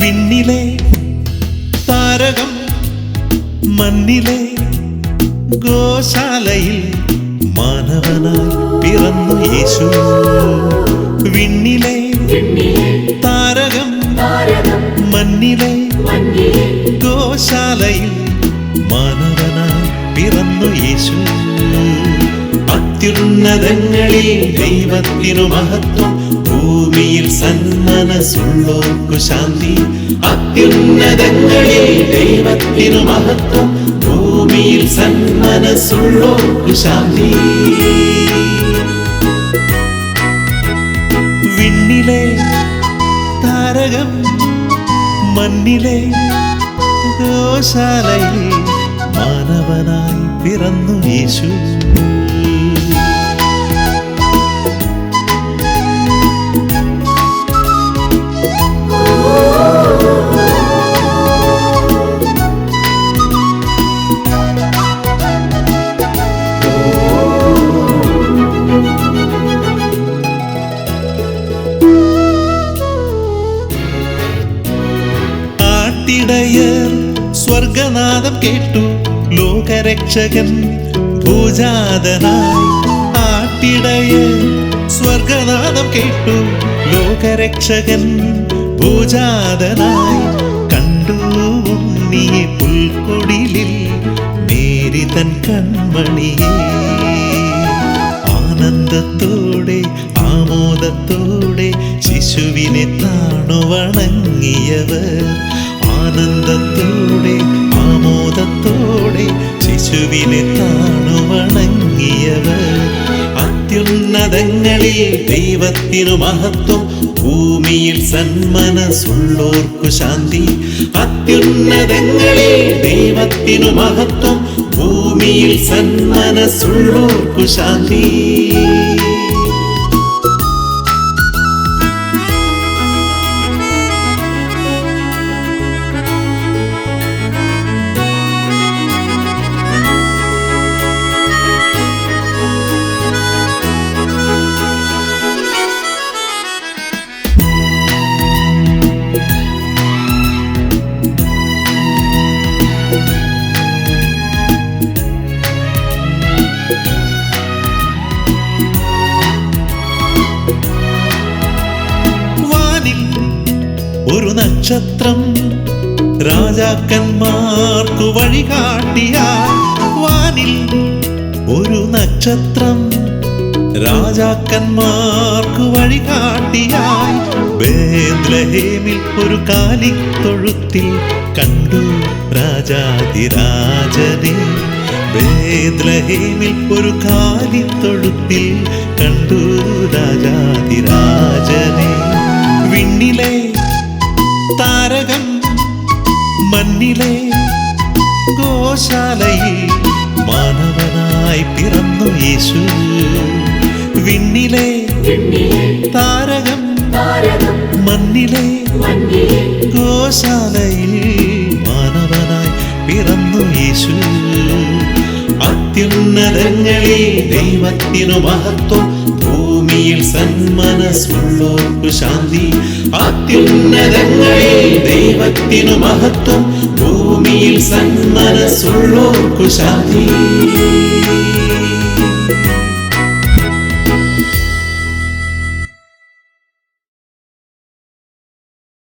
വിണ്ണിലെ താരകം മണ്ണിലെ ഗോശാലയിൽ മാനവനായി പിറന്നു യേശു. വിണ്ണിലെ താരകം മണ്ണിലെ ഗോശാലയിൽ മാനവനായി പിറന്നു യേശു. അത്യുന്നതങ്ങളിൽ ദൈവത്തിനു മഹത്വം ഭൂമിയിൽ സന്മനസ്സുള്ളോർക്കു ശാന്തി അത്യുന്നതങ്ങളിൽ ദൈവത്തിനു മഹത്വം. ഭൂമിയിൽ സന്മനസ്സുള്ളോർക്കു ശാന്തി വിണ്ണിലെ താരകം മണ്ണിലെ ഗോശാലയിൽ മാനവനായി പിറന്നു യേശു. സ്വർഗനാദം കേട്ടു. ലോകരക്ഷകൻ ഭൂജാതനായി ആട്ടിടയ സ്വർഗനാദം കേട്ടു. ലോകരക്ഷകൻ ഭൂജാതനായി കണ്ടു. ഉണ്ണിയെ പുൽക്കൊടിലിൽ മേരി തൻ കൺമണിയെ. ആനന്ദത്തോടെ ആമോദത്തോടെ ശിശുവിനെ താണു വണങ്ങിയവർ. ആനന്ദത്തോടെ ആമോദത്തോടെ ശിശുവിനെ താണു വണങ്ങിയവർ അത്യുന്നതങ്ങളിൽ ദൈവത്തിനു മഹത്വം ഭൂമിയിൽ സന്മനസ്സുള്ളോർക്കു ശാന്തി. അത്യുന്നതങ്ങളിൽ ദൈവത്തിനു മഹത്വം ഭൂമിയിൽ സന്മനസ്സുള്ളോർക്കു ശാന്തി. നക്ഷത്രം രാജാക്കന്മാർക്കു വഴികാട്ടിയാൽ വാനിൽ ഒരു നക്ഷത്രം രാജാക്കന്മാർക്കു വഴികാട്ടിയായി ബേദ്ലഹേമിൽ ഒരു കാലി തൊഴുത്തിൽ കണ്ടു രാജാതിരാജനെ. ബേദ്ലഹേമിൽ ഒരു കാലിത്തൊഴുത്തിൽ കണ്ടു ഗോശാലയിൽ മാനവനായി പിറന്നു യേശു. വിണ്ണിലെ താരകം മണ്ണിലെ ഗോശാലയിൽ മാനവനായി പിറന്നു യേശു. അത്യുന്നതങ്ങളിൽ ദൈവത്തിനു മഹത്വം. ഭൂമിയിൽ സന്മനസ്സുള്ളോർക്കു ശാന്തി. അത്യുന്നതങ്ങളിൽ ദൈവത്തിനു മഹത്വം. ഭൂമിയിൽ സന്മനസ്സുള്ളോർക്കു ശാന്തി.